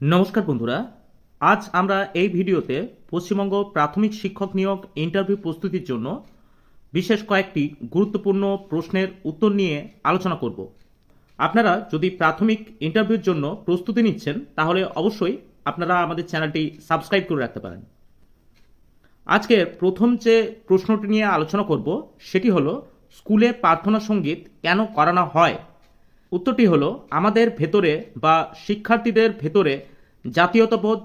নমস্কার বন্ধুরা। আজ আমরা এই ভিডিওতে পশ্চিমবঙ্গ প্রাথমিক শিক্ষক নিয়োগ ইন্টারভিউ প্রস্তুতির জন্য বিশেষ কয়েকটি গুরুত্বপূর্ণ প্রশ্নের উত্তর নিয়ে আলোচনা করব। আপনারা যদি প্রাথমিক ইন্টারভিউর জন্য প্রস্তুতি নিচ্ছেন, তাহলে অবশ্যই আপনারা আমাদের চ্যানেলটি সাবস্ক্রাইব করে রাখতে পারেন। আজকে প্রথম যে প্রশ্নটি নিয়ে আলোচনা করব, সেটি হলো, স্কুলে প্রার্থনা সংগীত কেন করানো হয়? উত্তরটি হলো, আমাদের ভেতরে বা শিক্ষার্থীদের ভেতরে জাতীয়তাবোধ,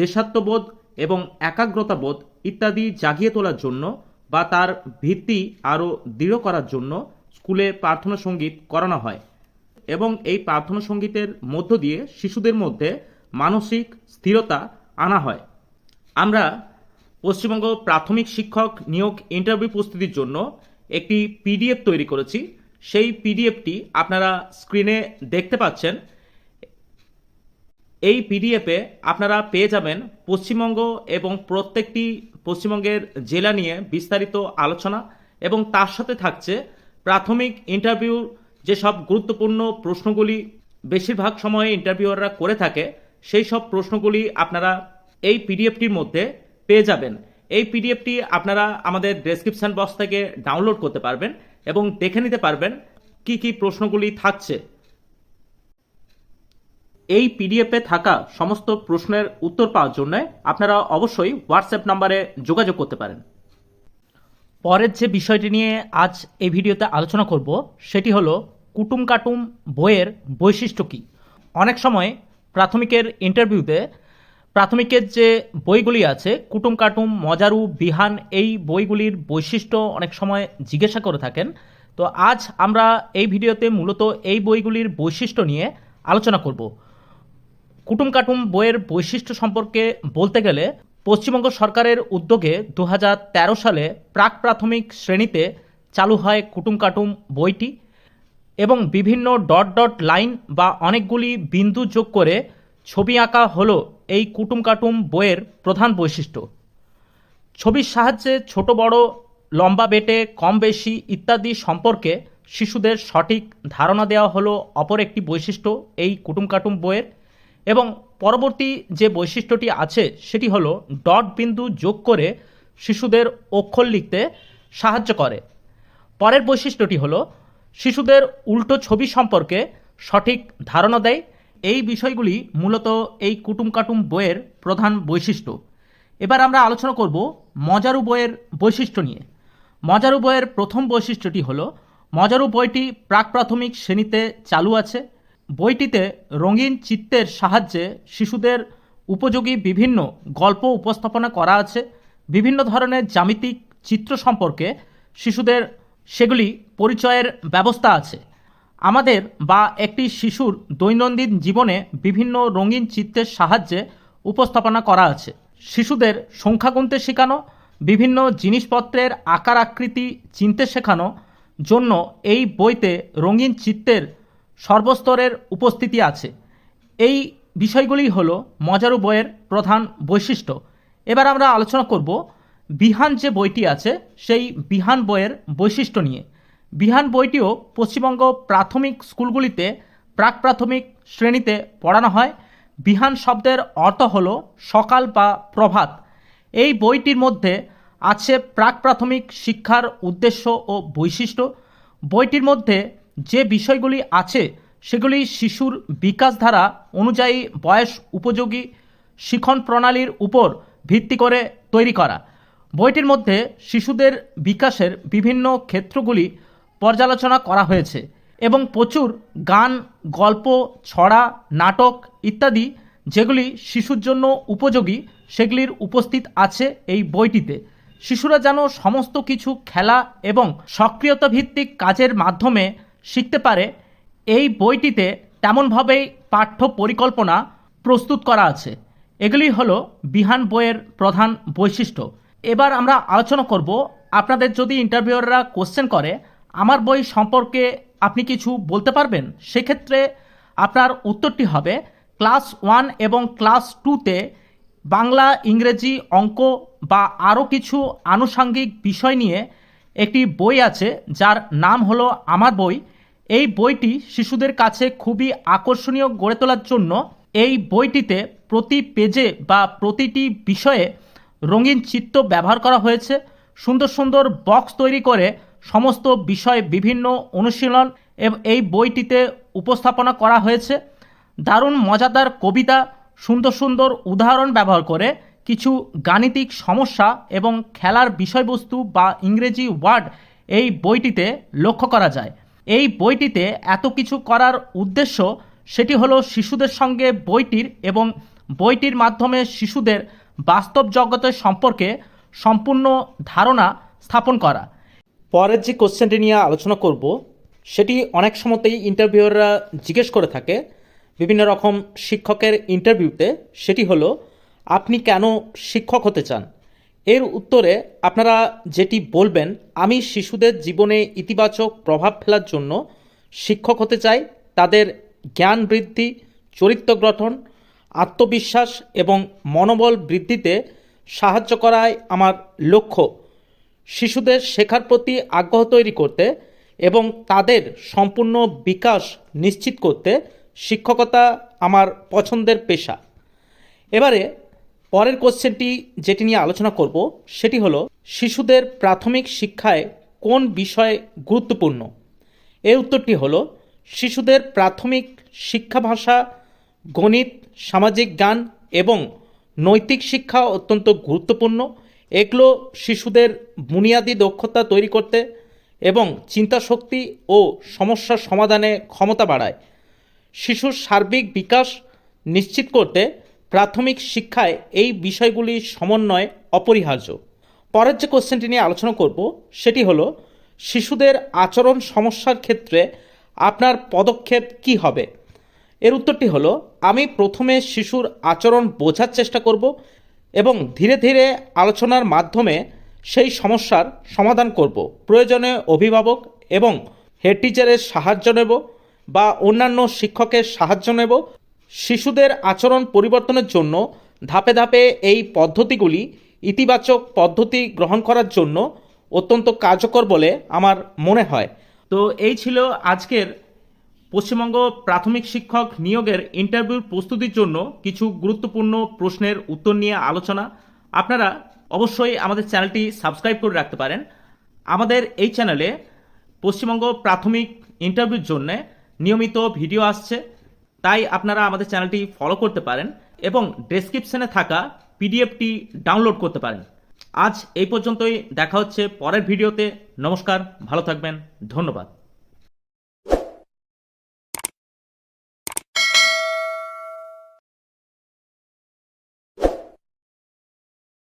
দেশাত্মবোধ এবং একাগ্রতাবোধ ইত্যাদি জাগিয়ে তোলার জন্য বা তার ভিত্তি আরও দৃঢ় করার জন্য স্কুলে প্রার্থনা সংগীত করানো হয় এবং এই প্রার্থনা সঙ্গীতের মধ্য দিয়ে শিশুদের মধ্যে মানসিক স্থিরতা আনা হয়। আমরা পশ্চিমবঙ্গ প্রাথমিক শিক্ষক নিয়োগ ইন্টারভিউ প্রস্তুতির জন্য একটি পিডিএফ তৈরি করেছি। সেই পিডিএফটি আপনারা স্ক্রিনে দেখতে পাচ্ছেন। এই পিডিএফে আপনারা পেয়ে যাবেন পশ্চিমবঙ্গ এবং প্রত্যেকটি পশ্চিমবঙ্গের জেলা নিয়ে বিস্তারিত আলোচনা এবং তার সাথে থাকছে প্রাথমিক ইন্টারভিউ যেসব গুরুত্বপূর্ণ প্রশ্নগুলি বেশিরভাগ সময়ে ইন্টারভিউয়াররা করে থাকে, সেই সব প্রশ্নগুলি আপনারা এই পিডিএফটির মধ্যে পেয়ে যাবেন। এই পিডিএফটি আপনারা আমাদের ডেসক্রিপশন বক্স থেকে ডাউনলোড করতে পারবেন। এবং দেখে নিতে পারবেন কি কি প্রশ্নগুলি থাকছে। এই পিডিএফে থাকা সমস্ত প্রশ্নের উত্তর পাওয়ার জন্য আপনারা অবশ্যই হোয়াটসঅ্যাপ নাম্বারে যোগাযোগ করতে পারেন। পরের যে বিষয়টি নিয়ে আজ এই ভিডিওতে আলোচনা করব, সেটি হলো কুটুম কাটুম বইয়ের বৈশিষ্ট্য কী। অনেক সময় প্রাথমিকের ইন্টারভিউতে প্রাথমিকের যে বইগুলি আছে, কুটুম কাটুম, মজারু, বিহান, এই বইগুলির বৈশিষ্ট্য অনেক সময় জিজ্ঞাসা করে থাকেন। তো আজ আমরা এই ভিডিওতে মূলত এই বইগুলির বৈশিষ্ট্য নিয়ে আলোচনা করব। কুটুম কাটুম বইয়ের বৈশিষ্ট্য সম্পর্কে বলতে গেলে, পশ্চিমবঙ্গ সরকারের উদ্যোগে দু হাজার তেরো সালে প্রাক প্রাথমিক শ্রেণীতে চালু হয় কুটুম কাটুম বইটি এবং বিভিন্ন ডট ডট লাইন বা অনেকগুলি বিন্দু যোগ করে ছবি আঁকা হলো এই কুটুম কাটুম বইয়ের প্রধান বৈশিষ্ট্য। ছবির সাহায্যে ছোট, বড়, লম্বা বেটে, কম বেশি ইত্যাদি সম্পর্কে শিশুদের সঠিক ধারণা দেওয়া হলো অপর একটি বৈশিষ্ট্য এই কুটুম কাটুম বইয়ের এবং পরবর্তী যে বৈশিষ্ট্যটি আছে সেটি হলো ডট বিন্দু যোগ করে শিশুদের অক্ষর লিখতে সাহায্য করে। পরের বৈশিষ্ট্যটি হলো শিশুদের উল্টো ছবি সম্পর্কে সঠিক ধারণা দেয় এই বিষয়গুলি মূলত এই কুটুম কাটুম বইয়ের প্রধান বৈশিষ্ট্য। এবার আমরা আলোচনা করব মজারু বইয়ের বৈশিষ্ট্য নিয়ে। মজারু বইয়ের প্রথম বৈশিষ্ট্যটি হল, মজারু বইটি প্রাক প্রাথমিক শ্রেণীতে চালু আছে। বইটিতে রঙিন চিত্রের সাহায্যে শিশুদের উপযোগী বিভিন্ন গল্প উপস্থাপনা করা আছে। বিভিন্ন ধরনের জ্যামিতিক চিত্র সম্পর্কে শিশুদের সেগুলি পরিচয়ের ব্যবস্থা আছে। আমাদের বা একটি শিশুর দৈনন্দিন জীবনে বিভিন্ন রঙিন চিত্রের সাহায্যে উপস্থাপনা করা আছে। শিশুদের সংখ্যা গুনতে শেখানো, বিভিন্ন জিনিসপত্রের আকার আকৃতি চিনতে শেখানো জন্য এই বইতে রঙিন চিত্রের সর্বস্তরের উপস্থিতি আছে। এই বিষয়গুলি হল মজারু বইয়ের প্রধান বৈশিষ্ট্য। এবার আমরা আলোচনা করব বিহান যে বইটি আছে, সেই বিহান বইয়ের বৈশিষ্ট্য নিয়ে। বিহান বইটিও পশ্চিমবঙ্গ প্রাথমিক স্কুলগুলিতে প্রাক প্রাথমিক শ্রেণীতে পড়ানো হয়। বিহান শব্দের অর্থ হল সকাল বা প্রভাত। এই বইটির মধ্যে আছে প্রাক প্রাথমিক শিক্ষার উদ্দেশ্য ও বৈশিষ্ট্য। বইটির মধ্যে যে বিষয়গুলি আছে সেগুলি শিশুর বিকাশ ধারা অনুযায়ী বয়স, উপযোগী শিখন প্রণালীর উপর ভিত্তি করে তৈরি করা। বইটির মধ্যে শিশুদের বিকাশের বিভিন্ন ক্ষেত্রগুলি পর্যালোচনা করা হয়েছে এবং প্রচুর গান, গল্প, ছড়া, নাটক ইত্যাদি যেগুলি শিশুর জন্য উপযোগী, সেগুলির উপস্থিত আছে এই বইটিতে। শিশুরা যেন সমস্ত কিছু খেলা এবং সক্রিয়তা ভিত্তিক কাজের মাধ্যমে শিখতে পারে, এই বইটিতে তেমনভাবেই পাঠ্য পরিকল্পনা প্রস্তুত করা আছে। এগুলি হলো বিহান বইয়ের প্রধান বৈশিষ্ট্য। এবার আমরা আলোচনা করব, আপনাদের যদি ইন্টারভিউয়াররা কোশ্চেন করে আমার বই সম্পর্কে আপনি কিছু বলতে পারবেন? সেক্ষেত্রে আপনার উত্তরটি হবে, ক্লাস ওয়ান এবং ক্লাস টুতে বাংলা, ইংরেজি অঙ্ক বা আরও কিছু আনুষাঙ্গিক বিষয় নিয়ে একটি বই আছে, যার নাম হলো আমার বই। এই বইটি শিশুদের কাছে খুবই আকর্ষণীয় গড়ে তোলার জন্য। এই বইটিতে প্রতি পেজে বা প্রতিটি বিষয়ে রঙিন চিত্র ব্যবহার করা হয়েছে। সুন্দর সুন্দর বক্স তৈরি করে সমস্ত বিষয়ে বিভিন্ন অনুশীলন এই বইটিতে উপস্থাপনা করা হয়েছে। দারুণ মজাদার কবিতা, সুন্দর সুন্দর উদাহরণ ব্যবহার করে কিছু গাণিতিক সমস্যা এবং খেলার বিষয়বস্তু বা ইংরেজি ওয়ার্ড এই বইটিতে লক্ষ্য করা যায়। এই বইটিতে এত কিছু করার উদ্দেশ্য সেটি হলো শিশুদের সঙ্গে বইটির এবং বইটির মাধ্যমে শিশুদের বাস্তব জগতের সম্পর্কে সম্পূর্ণ ধারণা স্থাপন করা। পরের যে কোশ্চেনটি নিয়ে আলোচনা করব, সেটি অনেক সময়তেই ইন্টারভিউয়াররা জিজ্ঞেস করে থাকে বিভিন্ন রকম শিক্ষকের ইন্টারভিউতে। সেটি হলো, আপনি কেন শিক্ষক হতে চান? এর উত্তরে আপনারা যেটি বলবেন, আমি শিশুদের জীবনে ইতিবাচক প্রভাব ফেলার জন্য শিক্ষক হতে চাই, তাদের জ্ঞান বৃদ্ধি, চরিত্র গঠন, আত্মবিশ্বাস এবং মনোবল বৃদ্ধিতে সাহায্য করাই আমার লক্ষ্য। শিশুদের শেখার প্রতি আগ্রহ তৈরি করতে এবং তাদের সম্পূর্ণ বিকাশ নিশ্চিত করতে শিক্ষকতা আমার পছন্দের পেশা। এবারে পরের কোশ্চেনটি যেটি নিয়ে আলোচনা করব, সেটি হলো শিশুদের প্রাথমিক শিক্ষায় কোন বিষয় গুরুত্বপূর্ণ? এর উত্তরটি হলো শিশুদের প্রাথমিক শিক্ষা ভাষা গণিত, সামাজিক জ্ঞান এবং নৈতিক শিক্ষা অত্যন্ত গুরুত্বপূর্ণ। এগুলো শিশুদের বুনিয়াদী দক্ষতা তৈরি করতে এবং চিন্তাশক্তি ও সমস্যার সমাধানে ক্ষমতা বাড়ায়। শিশুর সার্বিক বিকাশ নিশ্চিত করতে প্রাথমিক শিক্ষায় এই বিষয়গুলির সমন্বয় অপরিহার্য। পরের যে কোশ্চেনটি নিয়ে আলোচনা করব, সেটি হলো, শিশুদের আচরণ সমস্যার ক্ষেত্রে আপনার পদক্ষেপ কি হবে? এর উত্তরটি হলো, আমি প্রথমে শিশুর আচরণ বোঝার চেষ্টা করব এবং ধীরে ধীরে আলোচনার মাধ্যমে সেই সমস্যার সমাধান করব। প্রয়োজনে অভিভাবক এবং হেড টিচারের সাহায্য নেব বা অন্যান্য শিক্ষকের সাহায্য নেব। শিশুদের আচরণ পরিবর্তনের জন্য ধাপে ধাপে এই পদ্ধতিগুলি ইতিবাচক পদ্ধতি গ্রহণ করার জন্য অত্যন্ত কার্যকর বলে আমার মনে হয়। তো এই ছিল আজকের পশ্চিমবঙ্গ প্রাথমিক শিক্ষক নিয়োগের ইন্টারভিউর প্রস্তুতির জন্য কিছু গুরুত্বপূর্ণ প্রশ্নের উত্তর নিয়ে আলোচনা। আপনারা অবশ্যই আমাদের চ্যানেলটি সাবস্ক্রাইব করে রাখতে পারেন। আমাদের এই চ্যানেলে পশ্চিমবঙ্গ প্রাথমিক ইন্টারভিউর জন্য নিয়মিত ভিডিও আসছে। তাই আপনারা আমাদের চ্যানেলটি ফলো করতে পারেন এবং ডেসক্রিপশনে থাকা পিডিএফটি ডাউনলোড করতে পারেন। আজ এই পর্যন্তই। দেখা হচ্ছে পরের ভিডিওতে। নমস্কার, ভালো থাকবেন। ধন্যবাদ।